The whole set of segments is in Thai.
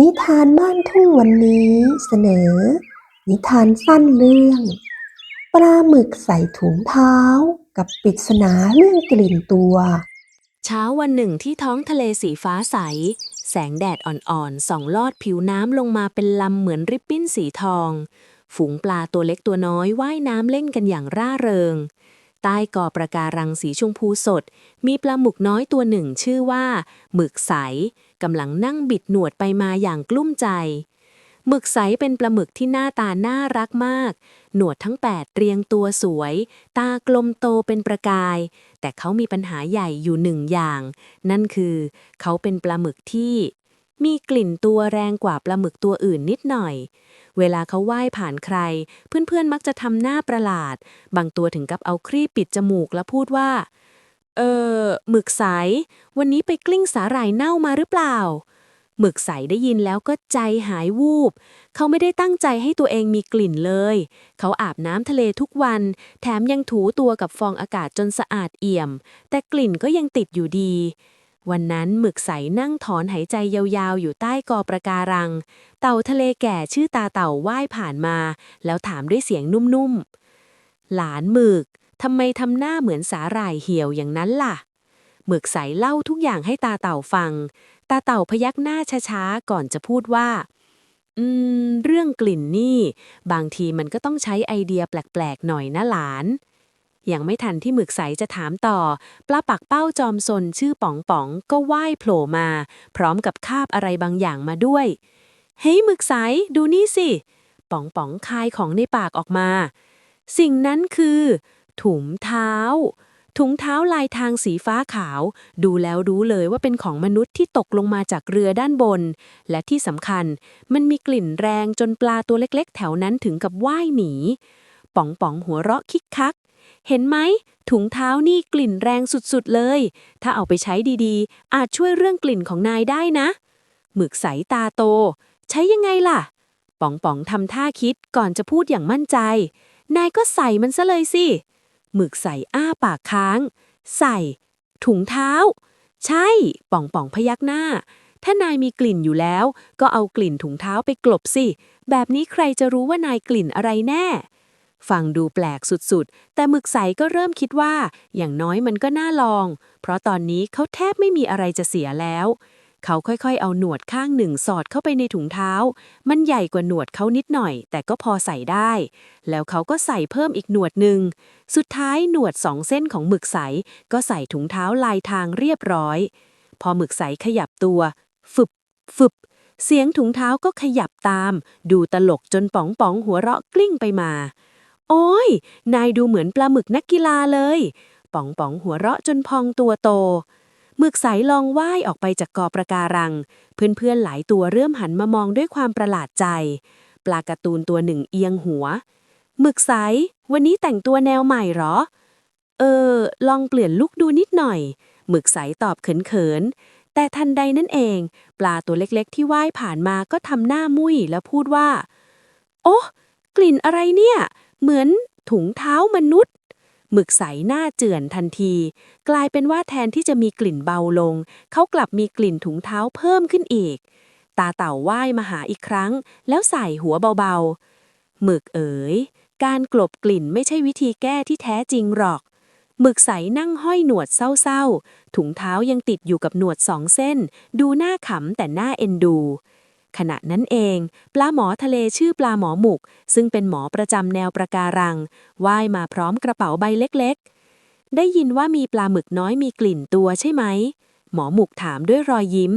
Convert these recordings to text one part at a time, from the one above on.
นิทานบ้านทุ่งวันนี้เสนอ นิทานสั้นเรื่อง ปลาหมึกใส่ถุงเท้ากับปริศนาเรื่องกลิ่นตัว เช้าวันหนึ่งที่ท้องทะเลสีฟ้าใส แสงแดดอ่อนๆส่องลอดผิวน้ำลงมาเป็นลำเหมือนริบบิ้นสีทอง ฝูงปลาตัวเล็กตัวน้อยว่ายน้ำเล่นกันอย่างร่าเริง ใต้กอประการังสีชมพูสด มีปลาหมึกน้อยตัวหนึ่งชื่อว่าหมึกใสกำลังนั่งบิดหนวดไปมาอย่างกลุ้มใจหมึกใสเป็นปลาหมึกที่หน้าตาน่ารักมาก หนวดทั้งแปดเรียงตัวสวย ตากลมโตเป็นประกาย แต่เขามีปัญหาใหญ่อยู่หนึ่งอย่าง นั่นคือ เขาเป็นปลาหมึกที่ มีกลิ่นตัวแรงกว่าปลาหมึกตัวอื่นนิดหน่อย เวลาเขาว่ายผ่านใคร เพื่อนๆมักจะทำหน้าประหลาด บางตัวถึงกับเอาครีบปิดจมูกแล้วพูดว่า เออหมึกใส วันนี้ไปกลิ้งสาหร่ายเน่ามาหรือเปล่า หมึกใสได้ยินแล้วก็ใจหายวูบ เขาไม่ได้ตั้งใจให้ตัวเองมีกลิ่นเลย เขาอาบน้ำทะเลทุกวัน แถมยังถูตัวกับฟองอากาศจนสะอาดเอี่ยม แต่กลิ่นก็ยังติดอยู่ดี วันนั้นหมึกใสนั่งถอนหายใจยาวๆ อยู่ใต้กอประการัง เต่าทะเลแก่ชื่อตาเต่าว่ายผ่านมา แล้วถามด้วยเสียงนุ่มๆ หลานหมึกทำไมทำหน้าเหมือนสาหร่ายเหี่ยวอย่างนั้นล่ะ หมึกใสเล่าทุกอย่างให้ตาเต่าฟัง ตาเต่าพยักหน้าช้าๆ ก่อนจะพูดว่า อืม เรื่องกลิ่นนี่ บางทีมันก็ต้องใช้ไอเดียแปลกๆ หน่อยนะหลาน ยังไม่ทันที่หมึกใสจะถามต่อ ปลาปักเป้าจอมซนชื่อป๋องป๋องก็ว่ายโผล่มา พร้อมกับคาบอะไรบางอย่างมาด้วย เฮ้ยหมึกใสดูนี่สิ ป๋องป๋องคายของในปากออกมา สิ่งนั้นคือ ถุงเท้า ถุงเท้าลายทางสีฟ้าขาว ดูแล้วรู้เลยว่าเป็นของมนุษย์ที่ตกลงมาจากเรือด้านบน และที่สำคัญ มันมีกลิ่นแรงจนปลาตัวเล็กๆ แถวนั้นถึงกับว่ายหนีป๋องป๋องหัวเราะคิกคัก เห็นไหม ถุงเท้านี่กลิ่นแรงสุดๆเลย ถ้าเอาไปใช้ดีๆ อาจช่วยเรื่องกลิ่นของนายได้นะ หมึกใสตาโต ใช้ยังไงล่ะ ป๋องป๋องทำท่าคิดก่อนจะพูดอย่างมั่นใจ นายก็ใส่มันซะเลยสิ หมึกใส่อ้าปากค้าง ใส่ ถุงเท้า ใช่ป่องป่องพยักหน้า ถ้านายมีกลิ่นอยู่แล้ว ก็เอากลิ่นถุงเท้าไปกลบสิ แบบนี้ใครจะรู้ว่านายกลิ่นอะไรแน่ ฟังดูแปลกสุดๆ แต่หมึกใสก็เริ่มคิดว่า อย่างน้อยมันก็น่าลอง เพราะตอนนี้เขาแทบไม่มีอะไรจะเสียแล้ว เขาค่อยๆ เอาหนวดข้างหนึ่งสอดเข้าไปในถุงเท้า มันใหญ่กว่าหนวดเขานิดหน่อย แต่ก็พอใส่ได้ แล้วเขาก็ใส่เพิ่มอีกหนวดหนึ่ง สุดท้ายหนวดสองเส้นของหมึกใส ก็ใส่ถุงเท้าลายทางเรียบร้อย พอหมึกใสขยับตัว ฟึบ ฟึบเสียงถุงเท้าก็ขยับตาม ดูตลกจนป๋องป๋องหัวเราะกลิ้งไปมา โอ้ย นายดูเหมือนปลาหมึกนักกีฬาเลย ป๋องป๋องหัวเราะจนพองตัวโต หมึกใสลองว่ายออกไปจากกอประการัง เพื่อนๆหลายตัวเริ่มหันมามองด้วยความประหลาดใจ ปลาการ์ตูนตัวหนึ่งเอียงหัว หมึกใสวันนี้แต่งตัวแนวใหม่เหรอ เออ ลองเปลี่ยนลุคดูนิดหน่อย หมึกใสตอบเขินๆ แต่ทันใดนั่นเอง ปลาตัวเล็กๆ ที่ว่ายผ่านมาก็ทำหน้ามุ้ยแล้วพูดว่า โอ้กลิ่นอะไรเนี่ย เหมือนถุงเท้ามนุษย์ หมึกใสหน้าเจือนทันที กลายเป็นว่าแทนที่จะมีกลิ่นเบาลง เขากลับมีกลิ่นถุงเท้าเพิ่มขึ้นอีก ตาเต่าว่ายมาหาอีกครั้ง แล้วใส่หัวเบาๆ หมึกเอ๋ย การกลบกลิ่นไม่ใช่วิธีแก้ที่แท้จริงหรอก หมึกใสนั่งห้อยหนวดเศร้าๆ ถุงเท้ายังติดอยู่กับหนวดสองเส้น ดูหน่าขำแต่หน่าเอ็นดู ขณะนั้นเอง ปลาหมอทะเลชื่อปลาหมอหมุก ซึ่งเป็นหมอประจำแนวประการังว่ายมาพร้อมกระเป๋าใบเล็กๆ ได้ยินว่ามีปลาหมึกน้อยมีกลิ่นตัวใช่ไหม หมอหมุกถามด้วยรอยยิ้ม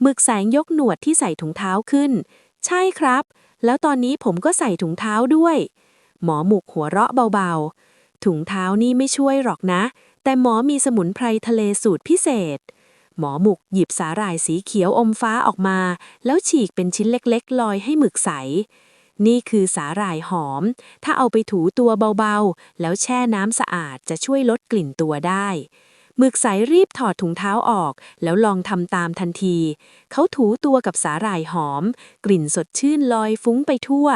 หมึกแสงยกหนวดที่ใส่ถุงเท้าขึ้น ใช่ครับ แล้วตอนนี้ผมก็ใส่ถุงเท้าด้วย หมอหมุกหัวเราะเบาๆ ถุงเท้านี่ไม่ช่วยหรอกนะ แต่หมอมีสมุนไพรทะเลสูตรพิเศษ หมอหมุกหยิบสาหร่ายสีเขียวอมฟ้าออกมา แล้วฉีกเป็นชิ้นเล็กๆ ลอยให้หมึกใส นี่คือสาหร่ายหอม ถ้าเอาไปถูตัวเบาๆ แล้วแช่น้ำสะอาดจะช่วยลดกลิ่นตัวได้หมึกใสรีบถอดถุงเท้าออก แล้วลองทำตามทันที เขาถูตัวกับสาหร่ายหอม กลิ่นสดชื่นลอยฟุ้งไปทั่ว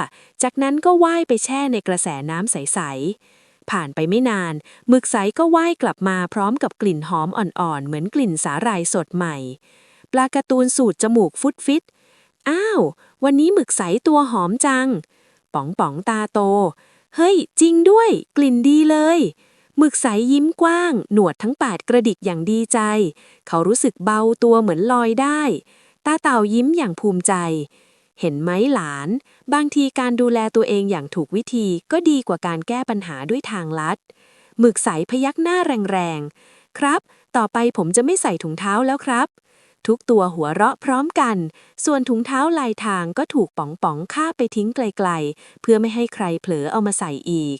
จากนั้นก็ว่ายไปแช่ในกระแสน้ำใสๆ ผ่านไปไม่นานหมึกใสก็ว่ายกลับมาพร้อมกับกลิ่นหอมอ่อนๆ เหมือนกลิ่นสาหร่ายสดใหม่ ปลาการ์ตูนสูดจมูกฟุดฟิต อ้าว วันนี้หมึกใสตัวหอมจัง ป๋องป๋องตาโต เฮ้ย จริงด้วย กลิ่นดีเลยหมึกใสยิ้มกว้าง หนวดทั้งแปดกระดิกอย่างดีใจ เขารู้สึกเบาตัวเหมือนลอยได้ ตาเต่ายิ้มอย่างภูมิใจ เห็นไหมหลาน บางทีการดูแลตัวเองอย่างถูกวิธีก็ดีกว่าการแก้ปัญหาด้วยทางลัด หมึกใสพยักหน้าแรงๆ ครับ ต่อไปผมจะไม่ใส่ถุงเท้าแล้วครับ ทุกตัวหัวเราะพร้อมกัน ส่วนถุงเท้าลายทางก็ถูกป๋องๆ ฆ่าไปทิ้งไกลๆ เพื่อไม่ให้ใครเผลอเอามาใส่อีก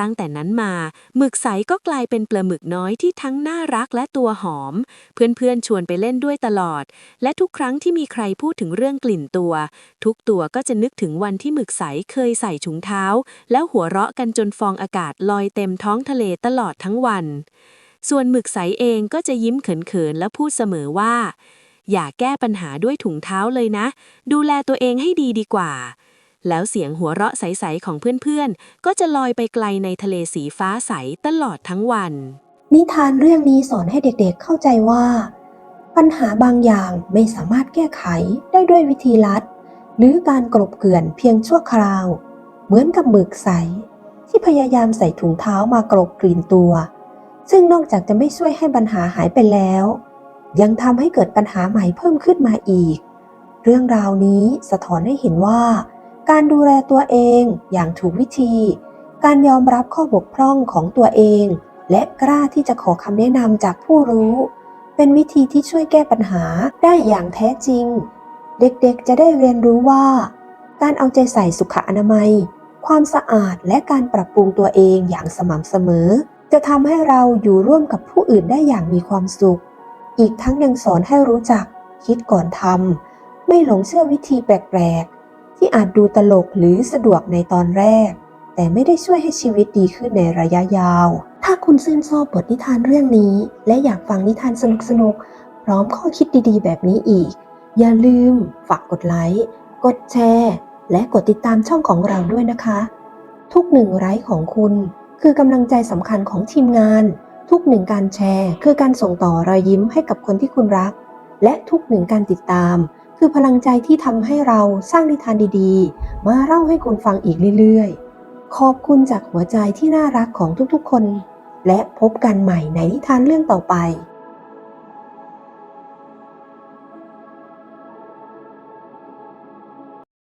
ตั้งแต่นั้นมา หมึกใสก็กลายเป็นปลาหมึกน้อยที่ทั้งน่ารักและตัวหอม เพื่อนๆชวนไปเล่นด้วยตลอด และทุกครั้งที่มีใครพูดถึงเรื่องกลิ่นตัว ทุกตัวก็จะนึกถึงวันที่หมึกใสเคยใส่ถุงเท้า แล้วหัวเราะกันจนฟองอากาศลอยเต็มท้องทะเลตลอดทั้งวัน ส่วนหมึกใสเองก็จะยิ้มเขินๆและพูดเสมอว่า อย่าแก้ปัญหาด้วยถุงเท้าเลยนะ ดูแลตัวเองให้ดีดีกว่า แล้วเสียงหัวเราะใสๆของเพื่อนๆ ก็จะลอยไปไกลในทะเลสีฟ้าใสตลอดทั้งวัน นิทานเรื่องนี้สอนให้เด็กๆเข้าใจว่า ปัญหาบางอย่างไม่สามารถแก้ไขได้ด้วยวิธีลัด หรือการกลบเกลื่อนเพียงชั่วคราว เหมือนกับหมึกใส ที่พยายามใส่ถุงเท้ามากลบกลิ่นตัว ซึ่งนอกจากจะไม่ช่วยให้ปัญหาหายไปแล้ว ยังทำให้เกิดปัญหาใหม่เพิ่มขึ้นมาอีก เรื่องราวนี้สะท้อนให้เห็นว่า การดูแลตัวเองอย่างถูกวิธี การยอมรับข้อบกพร่องของตัวเอง และกล้าที่จะขอคำแนะนำจากผู้รู้ เป็นวิธีที่ช่วยแก้ปัญหาได้อย่างแท้จริง เด็กๆจะได้เรียนรู้ว่า การเอาใจใส่สุขอนามัย ความสะอาดและการปรับปรุงตัวเองอย่างสม่ำเสมอ จะทำให้เราอยู่ร่วมกับผู้อื่นได้อย่างมีความสุข อีกทั้งยังสอนให้รู้จัก คิดก่อนทำไม่หลงเชื่อวิธีแปลก ที่อาจดูตลกหรือสะดวกในตอนแรก แต่ไม่ได้ช่วยให้ชีวิตดีขึ้นในระยะยาว ถ้าคุณชื่นชอบบทนิทานเรื่องนี้ และอยากฟังนิทานสนุกๆพร้อมข้อคิดดีๆ แบบนี้อีก อย่าลืม ฝากกดไลค์กดแชร์ และกดติดตามช่องของเราด้วยนะคะ ทุกหนึ่งไลค์ของคุณ คือกำลังใจสำคัญของทีมงาน ทุกหนึ่งการแชร์ คือการส่งต่อรอยยิ้มให้กับคนที่คุณรัก และทุกหนึ่งการติดตาม คือพลังใจที่ทำให้เราสร้างนิทานดีๆ มาเล่าให้คุณฟังอีกเรื่อยๆ ขอบคุณจากหัวใจที่น่ารักของทุกๆคน และพบกันใหม่ในนิทานเรื่องต่อไป